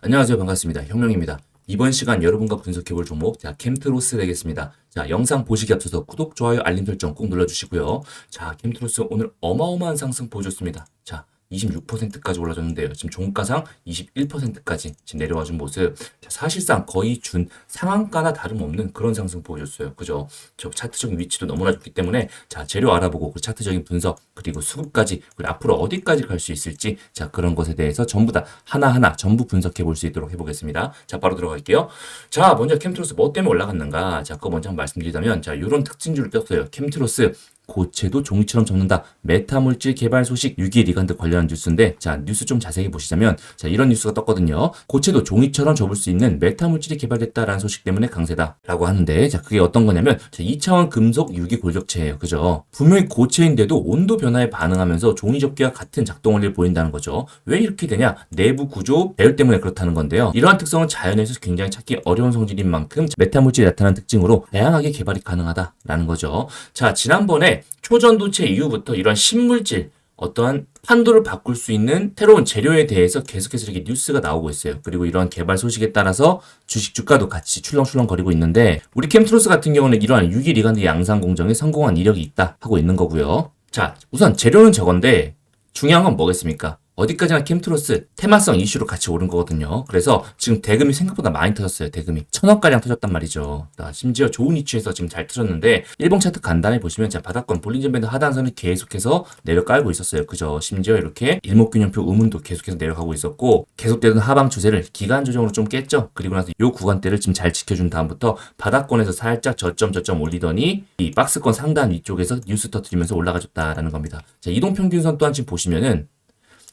안녕하세요. 반갑습니다. 혁명입니다. 이번 시간 여러분과 분석해볼 종목, 자, 캠트로스 되겠습니다. 자, 영상 보시기 앞서서 구독, 좋아요, 알림 설정 꼭 눌러주시고요. 자, 캠트로스 오늘 어마어마한 상승 보여줬습니다. 자, 26%까지 올라졌는데요. 지금 종가상 21%까지 지금 내려와 준 모습. 자, 사실상 거의 준 상한가나 다름없는 그런 상승 보여줬어요. 그죠? 저 차트적인 위치도 너무나 좋기 때문에 자, 재료 알아보고 그 차트적인 분석 그리고 수급까지 그리고 앞으로 어디까지 갈 수 있을지 자, 그런 것에 대해서 전부 다 하나하나 전부 분석해 볼 수 있도록 해 보겠습니다. 자, 바로 들어갈게요. 자, 먼저 캠트로스 뭐 때문에 올라갔는가? 자, 그거 먼저 한번 말씀드리자면 자, 요런 특징주를 떴어요. 캠트로스 고체도 종이처럼 접는다. 메타물질 개발 소식 6일 리간드 관련한 뉴스인데 자 뉴스 좀 자세히 보시자면 자 이런 뉴스가 떴거든요. 고체도 종이처럼 접을 수 있는 메타물질이 개발됐다라는 소식 때문에 강세다라고 하는데 자 그게 어떤 거냐면 자 2차원 금속 유기 골격체예요. 그죠? 분명히 고체인데도 온도 변화에 반응하면서 종이 접기와 같은 작동 원리를 보인다는 거죠. 왜 이렇게 되냐? 내부 구조 배열 때문에 그렇다는 건데요. 이러한 특성은 자연에서 굉장히 찾기 어려운 성질인 만큼 메타물질이 나타난 특징으로 다양하게 개발이 가능하다라는 거죠. 자 지난번에 초전도체 이후부터 이런 신물질 어떠한 판도를 바꿀 수 있는 새로운 재료에 대해서 계속해서 이렇게 뉴스가 나오고 있어요. 그리고 이러한 개발 소식에 따라서 주식 주가도 같이 출렁출렁거리고 있는데 우리 캠트로스 같은 경우는 이러한 6일 리간드 양산 공정에 성공한 이력이 있다 하고 있는 거고요. 자, 우선 재료는 저건데 중요한 건 뭐겠습니까? 어디까지나 캠트로스 테마성 이슈로 같이 오른 거거든요. 그래서 지금 대금이 생각보다 많이 터졌어요. 대금이 천억가량 터졌단 말이죠. 자, 심지어 좋은 위치에서 지금 잘 터졌는데 일봉 차트 간단히 보시면 자 바닥권 볼린전 밴드 하단선이 계속해서 내려깔고 있었어요. 그죠? 심지어 이렇게 일목균형표 우문도 계속해서 내려가고 있었고 계속되던 하방 추세를 기간 조정으로 좀 깼죠. 그리고 나서 요 구간대를 지금 잘 지켜준 다음부터 바닥권에서 살짝 저점 저점 올리더니 이 박스권 상단 위쪽에서 뉴스 터트리면서 올라가줬다라는 겁니다. 자 이동 평균선 또한 지금 보시면은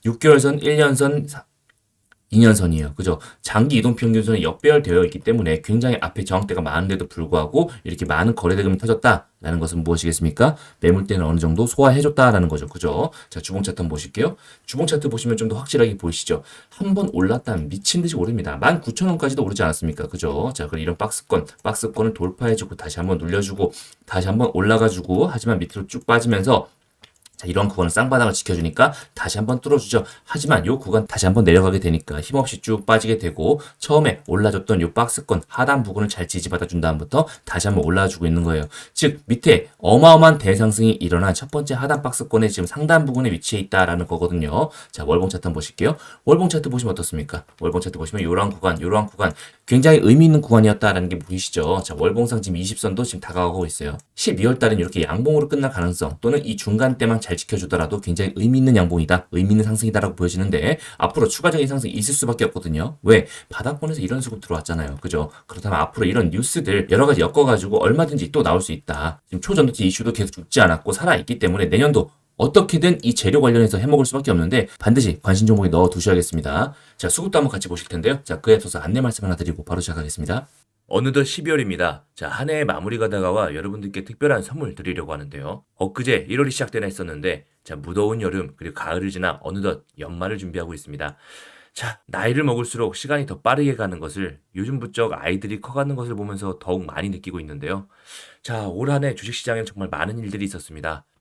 6개월 선, 1년 선, 2년 선이에요. 그죠? 장기 이동 평균선이 역배열되어 있기 때문에 굉장히 앞에 저항대가 많은데도 불구하고 이렇게 많은 거래 대금이 터졌다라는 것은 무엇이겠습니까? 매물대는 어느 정도 소화해줬다라는 거죠. 그죠? 자, 주봉 차트 한번 보실게요. 주봉 차트 보시면 좀 더 확실하게 보이시죠? 한 번 올랐다면 미친 듯이 오릅니다. 19,000원까지도 오르지 않았습니까? 그죠? 자, 그럼 이런 박스권, 박스권을 돌파해주고 다시 한번 눌려주고 다시 한번 올라가주고 하지만 밑으로 쭉 빠지면서 자, 이런 구간은 쌍바닥을 지켜주니까 다시 한번 뚫어주죠. 하지만 이 구간 다시 한번 내려가게 되니까 힘없이 쭉 빠지게 되고 처음에 올라줬던 이 박스권 하단 부분을 잘 지지받아 준 다음부터 다시 한번 올라와주고 있는 거예요. 즉 밑에 어마어마한 대상승이 일어난 첫 번째 하단 박스권의 지금 상단 부분에 위치해 있다라는 거거든요. 자, 월봉 차트 한번 보실게요. 월봉 차트 보시면 어떻습니까? 월봉 차트 보시면 이러한 구간, 이러한 구간 굉장히 의미 있는 구간이었다라는 게 보이시죠? 자, 월봉상 지금 20선도 지금 다가가고 있어요. 12월 달은 이렇게 양봉으로 끝날 가능성 또는 이 중간 때만 잘 지켜주더라도 굉장히 의미 있는 양봉이다, 의미 있는 상승이다라고 보여지는데 앞으로 추가적인 상승이 있을 수밖에 없거든요. 왜? 바닥권에서 이런 수급 들어왔잖아요. 그죠? 그렇다면 앞으로 이런 뉴스들 여러 가지 엮어가지고 얼마든지 또 나올 수 있다. 지금 초전도체 이슈도 계속 죽지 않았고 살아있기 때문에 내년도 어떻게든 이 재료 관련해서 해먹을 수밖에 없는데 반드시 관심 종목에 넣어 두셔야겠습니다. 자, 수급도 한번 같이 보실 텐데요. 자, 그에 앞서서 안내 말씀 하나 드리고 바로 시작하겠습니다. 어느덧 12월입니다. 자, 한 해의 마무리가 다가와 여러분들께 특별한 선물 드리려고 하는데요. 엊그제 1월이 시작되나 했었는데, 자, 무더운 여름, 그리고 가을을 지나 어느덧 연말을 준비하고 있습니다. 자, 나이를 먹을수록 시간이 더 빠르게 가는 것을 요즘 부쩍 아이들이 커가는 것을 보면서 더욱 많이 느끼고 있는데요. 자, 올 한 해 주식시장에는 정말 많은 일들이 있었습니다.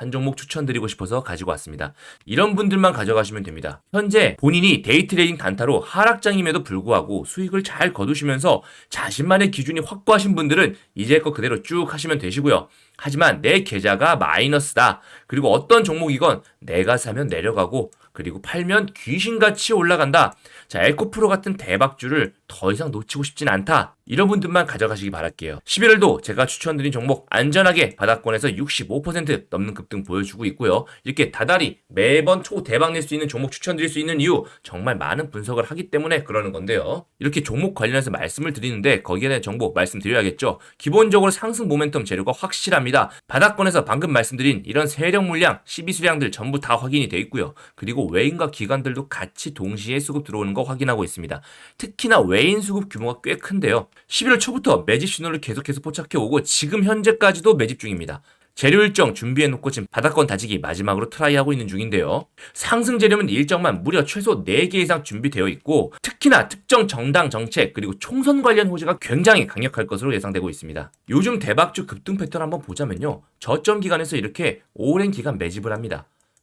한 종목 추천드리고 싶어서 가지고 왔습니다. 이런 분들만 가져가시면 됩니다. 현재 본인이 데이트레이딩 단타로 하락장임에도 불구하고 수익을 잘 거두시면서 자신만의 기준이 확고하신 분들은 이제 거 그대로 쭉 하시면 되시고요. 하지만 내 계좌가 마이너스다. 그리고 어떤 종목이건 내가 사면 내려가고 그리고 팔면 귀신같이 올라간다. 자, 에코프로 같은 대박주를 더 이상 놓치고 싶진 않다. 이런 분들만 가져가시기 바랄게요. 11월도 제가 추천드린 종목 안전하게 바닥권에서 65% 넘는 급등 보여주고 있고요. 이렇게 다달이 매번 초대박 낼 수 있는 종목 추천드릴 수 있는 이유 정말 많은 분석을 하기 때문에 그러는 건데요. 이렇게 종목 관련해서 말씀을 드리는데 거기에 대한 정보 말씀드려야겠죠. 기본적으로 상승 모멘텀 재료가 확실합니다. 바닥권에서 방금 말씀드린 이런 세력 물량, 12수량들 전부 다 확인이 돼 있고요. 그리고 외인과 기관들도 같이 동시에 수급 들어오는 거 확인하고 있습니다. 특히나 외인 수급 규모가 꽤 큰데요. 11월 초부터 매집 신호를 계속해서 포착해 오고 지금 현재까지도 매집 중입니다. 재료 일정 준비해놓고 지금 바닥권 다지기 마지막으로 트라이하고 있는 중인데요. 상승 재료는 일정만 무려 최소 4개 이상 준비되어 있고 특히나 특정 정당 정책 그리고 총선 관련 호재가 굉장히 강력할 것으로 예상되고 있습니다. 요즘 대박주 급등 패턴 한번 보자면요. 저점 기간에서 이렇게 오랜 기간 매집을 합니다.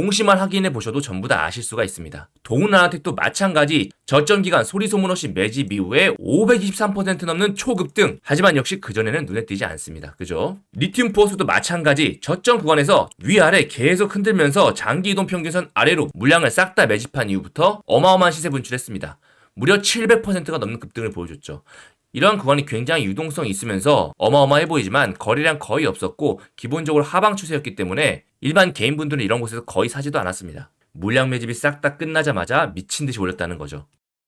공시만 확인해 보셔도 전부 다 아실 수가 있습니다. 동은아텍도 마찬가지 저점 기간 소리 소문 없이 매집 이후에 523% 넘는 초급등. 하지만 역시 그전에는 눈에 띄지 않습니다. 그죠? 리튬 포스도 마찬가지 저점 구간에서 위아래 계속 흔들면서 장기 이동 평균선 아래로 물량을 싹 다 매집한 이후부터 어마어마한 시세 분출했습니다. 무려 700%가 넘는 급등을 보여줬죠. 이러한 구간이 굉장히 유동성이 있으면서 어마어마해 보이지만 거래량 거의 없었고 기본적으로 하방 추세였기 때문에 일반 개인분들은 이런 곳에서 거의 사지도 않았습니다. 물량 매집이 싹 다 끝나자마자 미친 듯이 올렸다는 거죠.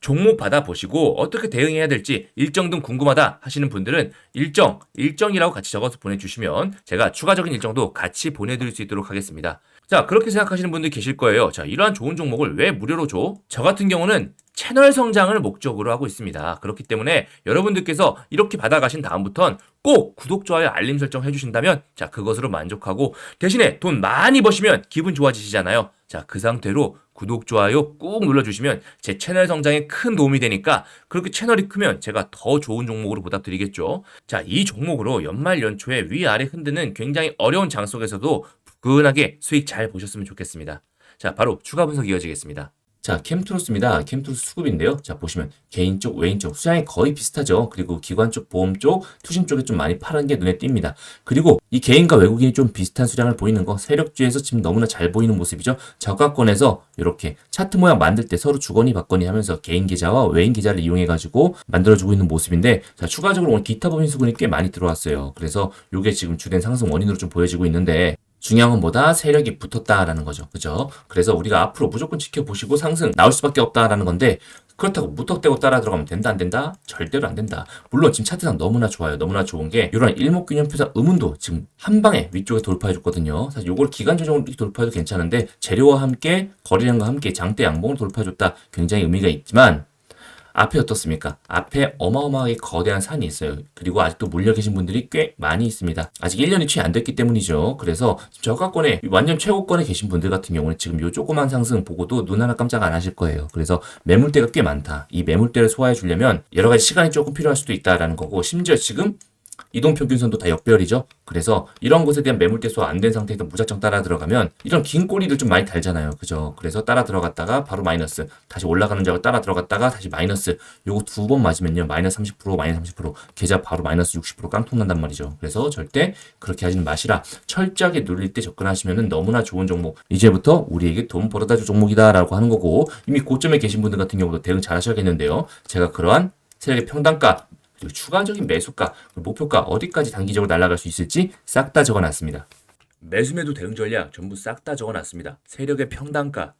종목 받아보시고 어떻게 대응해야 될지 일정 등 궁금하다 하시는 분들은 일정, 일정이라고 같이 적어서 보내주시면 제가 추가적인 일정도 같이 보내드릴 수 있도록 하겠습니다. 자, 그렇게 생각하시는 분들 계실 거예요. 자, 이러한 좋은 종목을 왜 무료로 줘? 저 같은 경우는 채널 성장을 목적으로 하고 있습니다. 그렇기 때문에 여러분들께서 이렇게 받아가신 다음부턴 꼭 구독, 좋아요, 알림 설정 해주신다면 자, 그것으로 만족하고 대신에 돈 많이 버시면 기분 좋아지시잖아요. 자, 그 상태로 구독, 좋아요 꾹 눌러주시면 제 채널 성장에 큰 도움이 되니까 그렇게 채널이 크면 제가 더 좋은 종목으로 보답드리겠죠. 자, 이 종목으로 연말 연초에 위아래 흔드는 굉장히 어려운 장 속에서도 부근하게 수익 잘 보셨으면 좋겠습니다. 자, 바로 추가 분석 이어지겠습니다. 자, 캠트로스입니다. 캠트로스 수급인데요. 자, 보시면 개인 쪽, 외인 쪽 수량이 거의 비슷하죠. 그리고 기관 쪽, 보험 쪽, 투신 쪽에 좀 많이 파란 게 눈에 띕니다. 그리고 이 개인과 외국인이 좀 비슷한 수량을 보이는 거 세력주에서 지금 너무나 잘 보이는 모습이죠. 저가권에서 이렇게 차트 모양 만들 때 서로 주거니 받거니 하면서 개인 계좌와 외인 계좌를 이용해 가지고 만들어주고 있는 모습인데 자, 추가적으로 오늘 기타 법인 수급이 꽤 많이 들어왔어요. 그래서 이게 지금 주된 상승 원인으로 좀 보여지고 있는데 중요한 건 뭐다? 세력이 붙었다라는 거죠. 그죠? 그래서 우리가 앞으로 무조건 지켜보시고 상승 나올 수밖에 없다라는 건데 그렇다고 무턱대고 따라 들어가면 된다 안 된다? 절대로 안 된다. 물론 지금 차트상 너무나 좋아요. 너무나 좋은 게 이런 일목균형표상 음운도 지금 한 방에 위쪽에 돌파해 줬거든요. 사실 요걸 기간 조정으로 돌파해도 괜찮은데 재료와 함께 거래량과 함께 장대 양봉을 돌파해 줬다. 굉장히 의미가 있지만 앞에 어떻습니까? 앞에 어마어마하게 거대한 산이 있어요. 그리고 아직도 물려 계신 분들이 꽤 많이 있습니다. 아직 1년이 채 안 됐기 때문이죠. 그래서 저가권에 완전 최고권에 계신 분들 같은 경우는 지금 요 조그만 상승 보고도 눈 하나 깜짝 안 하실 거예요. 그래서 매물대가 꽤 많다. 이 매물대를 소화해 주려면 여러 가지 시간이 조금 필요할 수도 있다라는 거고 심지어 지금 이동평균선도 다 역별이죠. 그래서 이런 곳에 대한 매물대 수가 안 된 상태에서 무작정 따라 들어가면 이런 긴 꼬리들 좀 많이 달잖아요. 그죠? 그래서 따라 들어갔다가 바로 마이너스, 다시 올라가는 줄 알고 따라 들어갔다가 다시 마이너스. 요거 두 번 맞으면요. 마이너스 30%, 마이너스 30%, 계좌 바로 마이너스 60% 깡통 난단 말이죠. 그래서 절대 그렇게 하지는 마시라. 철저하게 눌릴 때 접근하시면은 너무나 좋은 종목. 이제부터 우리에게 돈 벌어다 줄 종목이다 라고 하는 거고 이미 고점에 계신 분들 같은 경우도 대응 잘 하셔야겠는데요. 제가 그러한 세력의 평단가 추가적인 매수가, 목표가 어디까지 단기적으로 날아갈 수 있을지 싹 다 적어놨습니다. 매수매도 대응 전략 전부 싹 다 적어놨습니다. 세력의 평단가,